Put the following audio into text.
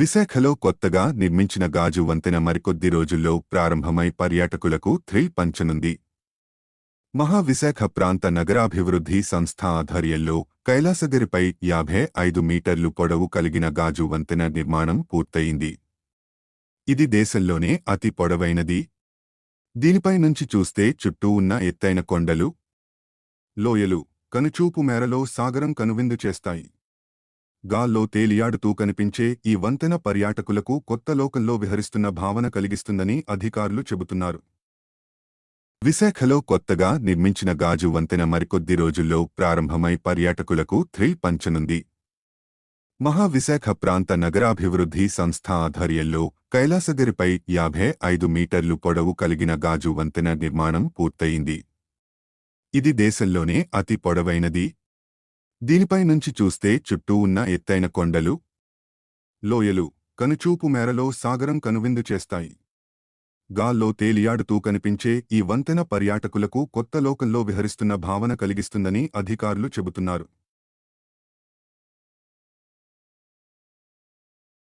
విశాఖలో కొత్తగా నిర్మించిన గాజు వంతెన మరికొద్ది రోజుల్లో ప్రారంభమై పర్యాటకులకు థ్రిల్ పంచనుంది. మహావిశాఖ ప్రాంత నగరాభివృద్ధి సంస్థ ఆధ్వర్యంలో కైలాసగిరిపై యాభై ఐదు మీటర్లు పొడవు కలిగిన గాజు వంతెన నిర్మాణం పూర్తయింది. ఇది దేశంలోనే అతి పొడవైనది. దీనిపై నుంచి చూస్తే చుట్టూ ఉన్న ఎత్తైన కొండలు లోయలు కనుచూపు మేరలో సాగరం కనువిందు చేస్తాయి. గాల్లో తేలియాడుతూ కనిపించే ఈ వంతెన పర్యాటకులకు కొత్త లోకంలో విహరిస్తున్న భావన కలిగిస్తుందని అధికారులు చెబుతున్నారు. విశాఖలో కొత్తగా నిర్మించిన గాజు వంతెన మరికొద్ది రోజుల్లో ప్రారంభమై పర్యాటకులకు థ్రిల్ పంచనుంది. మహావిశాఖ ప్రాంత నగరాభివృద్ధి సంస్థ ఆధ్వర్యంలో కైలాసగిరిపై యాభై ఐదు మీటర్లు పొడవు కలిగిన గాజు వంతెన నిర్మాణం పూర్తయింది. ఇది దేశంలోనే అతి పొడవైనది దీనిపై నుంచి చూస్తే చుట్టూ ఉన్న ఎత్తైన కొండలు లోయలు కనుచూపు మేరలో సాగరం కనువిందు చేస్తాయి. గాల్లో తేలియాడుతూ కనిపించే ఈ వంతెన పర్యాటకులకు కొత్త లోకంలో విహరిస్తున్న భావన కలిగిస్తుందని అధికారులు చెబుతున్నారు.